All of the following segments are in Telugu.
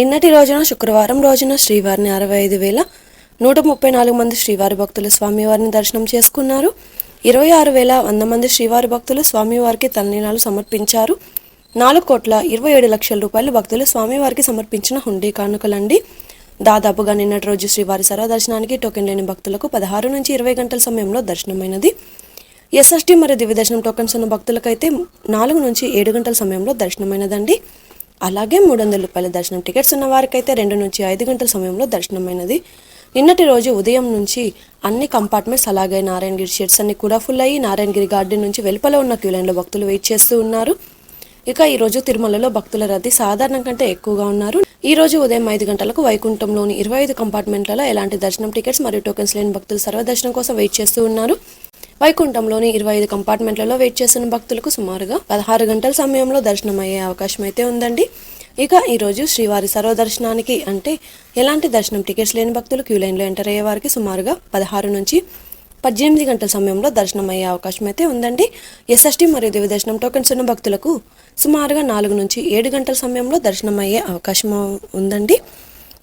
నిన్నటి రోజున శుక్రవారం రోజున శ్రీవారిని అరవై ఐదు వేల నూట ముప్పై నాలుగు మంది శ్రీవారి భక్తులు స్వామివారిని దర్శనం చేసుకున్నారు. ఇరవై ఆరు వేల వంద మంది శ్రీవారి భక్తులు స్వామివారికి తలనీలాలు సమర్పించారు. నాలుగు కోట్ల ఇరవై ఏడు లక్షల రూపాయలు భక్తులు స్వామివారికి సమర్పించిన హుండీ కానుకలండి. దాదాపుగా నిన్నటి రోజు శ్రీవారి సర్వదర్శనానికి టోకెన్ లేని భక్తులకు పదహారు నుంచి ఇరవై గంటల సమయంలో దర్శనమైనది. ఎస్ఎస్టీ మరియు దివ్య దర్శనం టోకెన్స్ ఉన్న భక్తులకైతే నాలుగు నుంచి ఏడు గంటల సమయంలో దర్శనమైనదండి. అలాగే మూడు వందల రూపాయల దర్శనం టికెట్స్ ఉన్న వారికైతే రెండు నుంచి ఐదు గంటల సమయంలో దర్శనమైనది. నిన్నటి రోజు ఉదయం నుంచి అన్ని కంపార్ట్మెంట్స్ అలాగే నారాయణగిరి షెడ్స్ అన్ని కూడా ఫుల్ అయ్యి నారాయణగిరి గార్డెన్ నుంచి వెలుపల ఉన్న క్యూ లైన్లో భక్తులు వెయిట్ చేస్తూ ఉన్నారు. ఇక ఈ రోజు తిరుమలలో భక్తుల రద్దీ సాధారణం కంటే ఎక్కువగా ఉన్నారు. ఈ రోజు ఉదయం ఐదు గంటలకు వైకుంఠంలోని ఇరవై ఐదు కంపార్ట్మెంట్లలో ఎలాంటి దర్శనం టికెట్స్ మరియు టోకెన్స్ లేని భక్తులు సర్వదర్శనం కోసం వెయిట్ చేస్తూ ఉన్నారు. వైకుంఠంలోని ఇరవై ఐదు కంపార్ట్మెంట్లలో వెయిట్ చేస్తున్న భక్తులకు సుమారుగా పదహారు గంటల సమయంలో దర్శనం అయ్యే అవకాశం అయితే ఉందండి. ఇక ఈరోజు శ్రీవారి సర్వదర్శనానికి అంటే ఎలాంటి దర్శనం టికెట్స్ లేని భక్తులు క్యూ లైన్లో ఎంటర్ అయ్యే వారికి సుమారుగా పదహారు నుంచి పద్దెనిమిది గంటల సమయంలో దర్శనం అయ్యే అవకాశం అయితే ఉందండి. ఎస్ఎస్టి మరియు దివ్య దర్శనం టోకెన్స్ ఉన్న భక్తులకు సుమారుగా నాలుగు నుంచి ఏడు గంటల సమయంలో దర్శనం అయ్యే అవకాశం ఉందండి.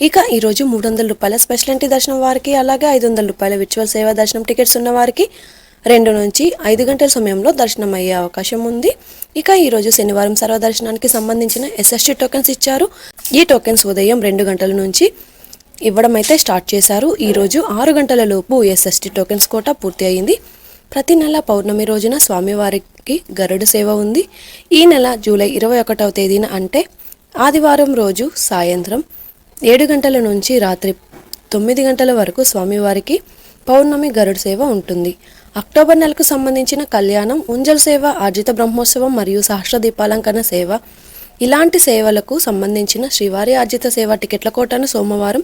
ఇక ఈరోజు మూడు వందల రూపాయల స్పెషల్ దర్శనం వారికి అలాగే ఐదు వందల రూపాయల విచువల్ సేవా దర్శనం టికెట్స్ ఉన్న వారికి రెండు నుంచి ఐదు గంటల సమయంలో దర్శనం అయ్యే అవకాశం ఉంది. ఇక ఈరోజు శనివారం సర్వదర్శనానికి సంబంధించిన ఎస్ఎస్టీ టోకెన్స్ ఇచ్చారు. ఈ టోకెన్స్ ఉదయం రెండు గంటల నుంచి ఇవ్వడం అయితే స్టార్ట్ చేశారు. ఈరోజు ఆరు గంటల లోపు ఎస్ఎస్టీ టోకెన్స్ కోట పూర్తి అయింది. ప్రతి నెల పౌర్ణమి రోజున స్వామివారికి గరుడ సేవ ఉంది. ఈ నెల జూలై ఇరవై ఒకటవ తేదీన అంటే ఆదివారం రోజు సాయంత్రం ఏడు గంటల నుంచి రాత్రి తొమ్మిది గంటల వరకు స్వామివారికి పౌర్ణమి గరుడ సేవ ఉంటుంది. అక్టోబర్ నెలకు సంబంధించిన కళ్యాణం ఉంజల్ సేవ ఆర్జిత బ్రహ్మోత్సవం మరియు సహస్ర దీపాలంకరణ సేవ. ఇలాంటి సేవలకు సంబంధించిన శ్రీవారి ఆర్జిత సేవ టికెట్ల కోటను సోమవారం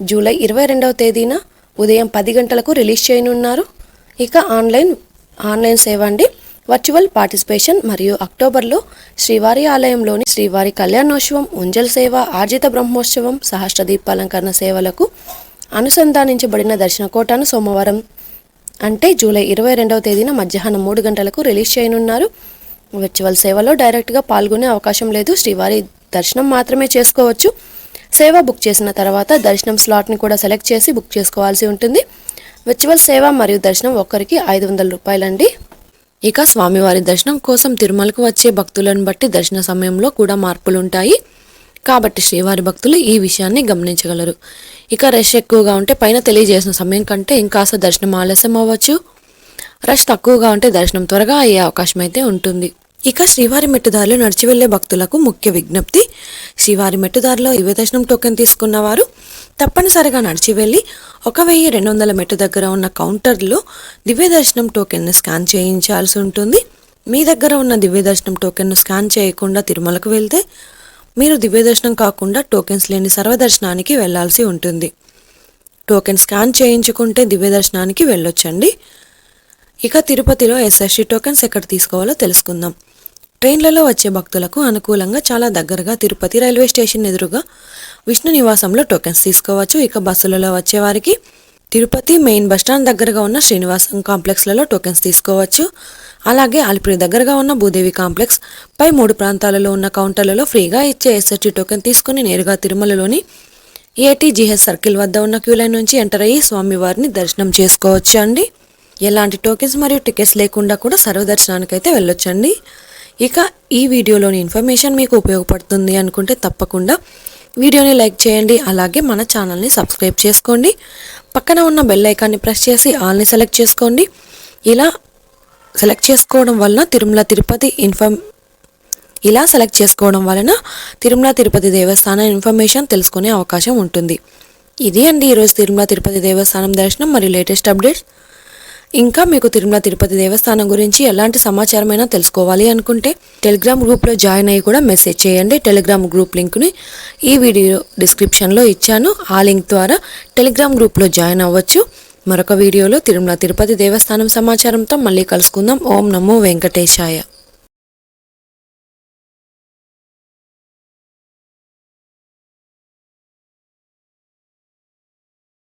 జూలై ఇరవై రెండవ తేదీన ఉదయం పది గంటలకు రిలీజ్ చేయనున్నారు. ఇక ఆన్లైన్ ఆన్లైన్ సేవ అండి. వర్చువల్ పార్టిసిపేషన్ మరియు అక్టోబర్లో శ్రీవారి ఆలయంలోని శ్రీవారి కళ్యాణోత్సవం ఉంజల్ సేవ ఆర్జిత బ్రహ్మోత్సవం సహస్ర దీపాలంకరణ సేవలకు అనుసంధానించబడిన దర్శన కోటాను సోమవారం అంటే జూలై ఇరవై రెండవ తేదీన మధ్యాహ్నం మూడు గంటలకు రిలీజ్ చేయనున్నారు. వర్చువల్ సేవలో డైరెక్ట్గా పాల్గొనే అవకాశం లేదు. శ్రీవారి దర్శనం మాత్రమే చేసుకోవచ్చు. సేవ బుక్ చేసిన తర్వాత దర్శనం స్లాట్ని కూడా సెలెక్ట్ చేసి బుక్ చేసుకోవాల్సి ఉంటుంది. వర్చువల్ సేవ మరియు దర్శనం ఒక్కరికి ఐదు వందల రూపాయలండి. ఇక స్వామివారి దర్శనం కోసం తిరుమలకు వచ్చే భక్తులను బట్టి దర్శన సమయంలో కూడా మార్పులు ఉంటాయి కాబట్టి శ్రీవారి భక్తులు ఈ విషయాన్ని గమనించగలరు. ఇక రష్ ఎక్కువగా ఉంటే పైన తెలియజేసిన సమయం కంటే ఇంకాస్త దర్శనం ఆలస్యం అవ్వచ్చు. రష్ తక్కువగా ఉంటే దర్శనం త్వరగా అయ్యే అవకాశం అయితే ఉంటుంది. ఇక శ్రీవారి మెట్టుదారిలో నడిచి వెళ్ళే భక్తులకు ముఖ్య విజ్ఞప్తి శ్రీవారి మెట్టుదారిలో ఇవే దర్శనం టోకెన్ తీసుకున్న వారు తప్పనిసరిగా నడిచి వెళ్ళి ఒక వెయ్యి రెండు వందల మెట్టు దగ్గర ఉన్న కౌంటర్లో దివ్య దర్శనం టోకెన్ను స్కాన్ చేయించాల్సి ఉంటుంది. మీ దగ్గర ఉన్న దివ్య దర్శనం టోకెన్ను స్కాన్ చేయకుండా తిరుమలకు వెళ్తే మీరు దివ్యదర్శనం కాకుండా టోకెన్స్ లేని సర్వదర్శనానికి వెళ్ళాల్సి ఉంటుంది. టోకెన్ స్కాన్ చేయించుకుంటే దివ్య దర్శనానికి వెళ్ళొచ్చండి. ఇక తిరుపతిలో ఎస్ఎస్సి టోకెన్స్ ఎక్కడ తీసుకోవాలో తెలుసుకుందాం. ట్రైన్లలో వచ్చే భక్తులకు అనుకూలంగా చాలా దగ్గరగా తిరుపతి రైల్వే స్టేషన్ ఎదురుగా విష్ణు నివాసంలో టోకెన్స్ తీసుకోవచ్చు. ఇక బస్సులలో వచ్చేవారికి తిరుపతి మెయిన్ బస్టాండ్ దగ్గరగా ఉన్న శ్రీనివాసం కాంప్లెక్స్లలో టోకెన్స్ తీసుకోవచ్చు. అలాగే అలిపిరి దగ్గరగా ఉన్న భూదేవి కాంప్లెక్స్ పై మూడు ప్రాంతాలలో ఉన్న కౌంటర్లలో ఫ్రీగా ఇచ్చే ఎస్ఎస్టీ టోకెన్ తీసుకుని నేరుగా తిరుమలలోని ఏటీజీహెచ్ సర్కిల్ వద్ద ఉన్న క్యూ లైన్ నుంచి ఎంటర్ అయ్యి స్వామివారిని దర్శనం చేసుకోవచ్చు అండి. ఎలాంటి టోకెన్స్ మరియు టికెట్స్ లేకుండా కూడా సర్వదర్శనానికి అయితే వెళ్ళొచ్చండి. ఇక ఈ వీడియోలోని ఇన్ఫర్మేషన్ మీకు ఉపయోగపడుతుంది అనుకుంటే తప్పకుండా వీడియోని లైక్ చేయండి. అలాగే మన ఛానల్ని సబ్స్క్రైబ్ చేసుకోండి. పక్కన ఉన్న బెల్ ఐకాన్ని ప్రెస్ చేసి ఆల్ని సెలెక్ట్ చేసుకోండి. ఇలా సెలెక్ట్ చేసుకోవడం వలన తిరుమల తిరుపతి ఇన్ఫర్మ్ ఇలా సెలెక్ట్ చేసుకోవడం వలన తిరుమల తిరుపతి దేవస్థానం ఇన్ఫర్మేషన్ తెలుసుకునే అవకాశం ఉంటుంది. ఇది అండి ఈరోజు తిరుమల తిరుపతి దేవస్థానం దర్శనం మరియు లేటెస్ట్ అప్డేట్స్ ఇంకా మీకు తిరుమల తిరుపతి దేవస్థానం గురించి ఎలాంటి సమాచారమైనా తెలుసుకోవాలి అనుకుంటే టెలిగ్రామ్ గ్రూప్లో జాయిన్ అయ్యి కూడా మెసేజ్ చేయండి. టెలిగ్రామ్ గ్రూప్ లింక్ని ఈ వీడియో డిస్క్రిప్షన్లో ఇచ్చాను. ఆ లింక్ ద్వారా టెలిగ్రామ్ గ్రూప్లో జాయిన్ అవ్వచ్చు. మరొక వీడియోలో తిరుమల తిరుపతి దేవస్థానం సమాచారంతో మళ్ళీ కలుసుకుందాం. ఓం నమో వెంకటేశాయ.